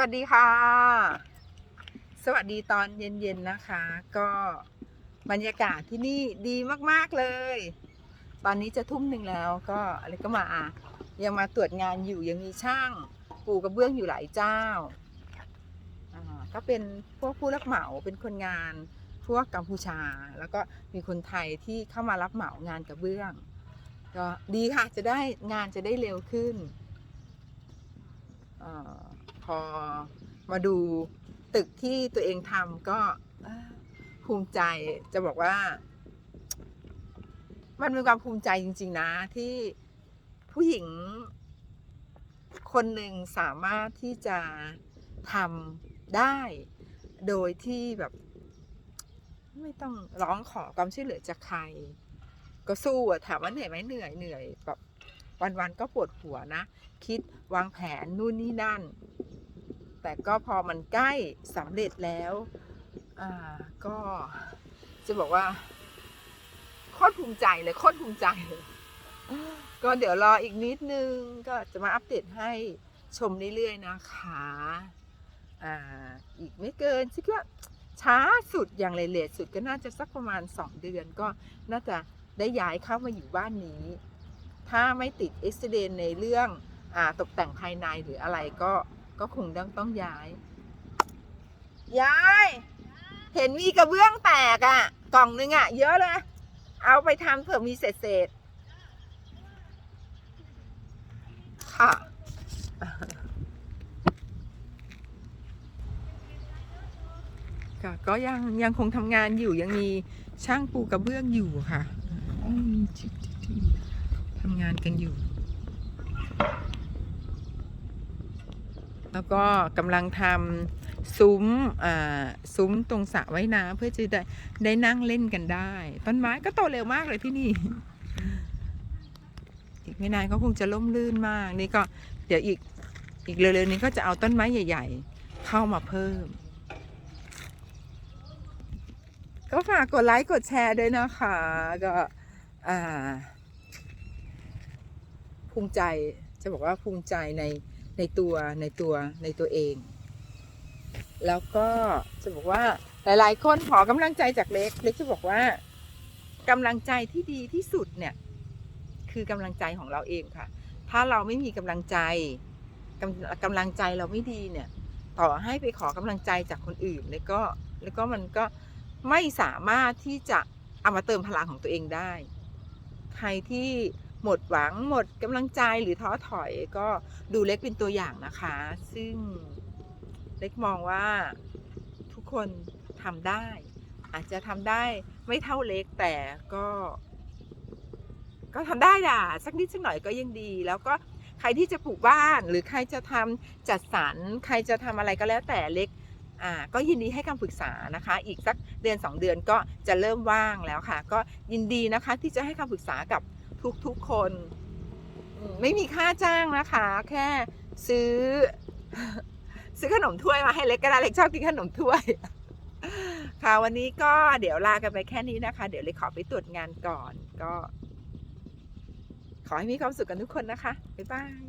วัสดีค่ะ สวัสดีตอนเย็นๆนะคะ ก็บรรยากาศที่นี่ดีมากๆเลย ตอนนี้จะทุ่มหนึ่งแล้วก็อะไรก็มา ยังมาตรวจงานอยู่ยังมีช่างปูกระเบื้องอยู่หลายเจ้า ก็เป็นพวกผู้รับเหมาเป็นคนงานพวกกัมพูชา แล้วก็มีคนไทยที่เข้ามารับเหมางานกระเบื้อง ก็ดีค่ะจะได้งานจะได้เร็วขึ้นอ่า พอมาดูตึกที่ตัวเองทำก็ภูมิใจจะบอกว่า มันเป็นความภูมิใจจริง ๆ นะ ที่ผู้หญิง คนหนึ่งสามารถที่จะทำได้ โดยที่แบบ ไม่ต้องร้องขอความช่วยเหลือจากใคร ก็สู้อะถามว่าเหนื่อยไหมเหนื่อยเหนื่อยแบบวันๆก็ปวดหัวนะ คิดวางแผนนู่นนี่นั่น แต่ก็พอมันใกล้สำเร็จแล้วอ่าก็จะบอกว่าโคตรภูมิใจเลยโคตรภูมิใจเลยก็เดี๋ยวรออีกนิดนึงก็จะมาอัปเดตให้ชมเรื่อยๆนะคะอ่าอีกไม่เกินคิดว่าช้าสุดอย่างเลทสุดก็น่าจะสักประมาณ 2 เดือนก็น่าจะได้ย้ายเข้ามาอยู่บ้านนี้ ถ้าไม่ติดเอ็กซิเดนในเรื่องอาตกแต่งภายในหรืออะไรก็ ก็คงต้องต้องย้าย ยาย เห็นมีกระเบื้องแตกอะ่ะ กล่องนึงอะ่ะ เยอะเลย เอาไปทำเผื่อมีเศษเศษๆค่ะ ค่ะ ก็ยังยังคงทำงานอยู่ยังมีช่างปูกระเบื้องอยู่ค่ะอืมทำงานกันอยู่ แล้วก็กำลังทำซุ้มซุ้มตรงสระว่ายน้ำเพื่อจะได้ได้นั่งเล่นกันได้ ต้นไม้ก็โตเร็วมากเลยที่นี่ อีกไม่นานก็คงจะล่มลื่นมาก นี่ก็เดี๋ยวอีกอีกเร็วๆนี้ก็จะเอาต้นไม้ใหญ่ ๆ เข้ามาเพิ่ม ก็ฝากกดไลค์กดแชร์ด้วยนะคะก็ภูมิใจจะบอกว่าภูมิใจใน ในตัวในตัวในตัวเอง แล้วก็จะบอกว่าหลาย ๆ คนขอกำลังใจจากเล็ก เล็กจะบอกว่ากำลังใจที่ดีที่สุดเนี่ย คือกำลังใจของเราเองค่ะ ถ้าเราไม่มีกำลังใจกำกำลังใจเราไม่ดีเนี่ย ต่อให้ไปขอกำลังใจจากคนอื่น แล้วก็แล้วก็มันก็ไม่สามารถที่จะเอามาเติมพลังของตัวเองได้ ใครที่ หมดหวังหมดกำลังใจหรือท้อถอยก็ดูเล็กเป็นตัวอย่างนะคะ ซึ่งเล็กมองว่าทุกคนทำได้ อาจจะทำได้ไม่เท่าเล็กแต่ก็ ก็ทำได้ด่ะสักนิดสักหน่อยก็ยังดี แล้วก็ใครที่จะปลูกบ้าน หรือใครจะทำจัดสรรใครจะทำอะไรก็แล้วแต่เล็กอ่าก็ยินดีให้คำปรึกษานะคะ อีกสักเดือน 2 เดือนก็จะเริ่มว่างแล้วค่ะ ก็ยินดีนะคะที่จะให้คำปรึกษากับ ทุกๆคนไม่มีค่าจ้างนะคะ แค่ซื้อ ซื้อขนมถ้วยมาให้เล็กก็ได้เล็กชอบกินขนมถ้วย ค่ะวันนี้ก็เดี๋ยวลากันไปแค่นี้นะคะ เดี๋ยวเล็กขอไปตรวจงานก่อนก็ ขอให้มีความสุขกันทุกคนนะคะ บ๊ายบาย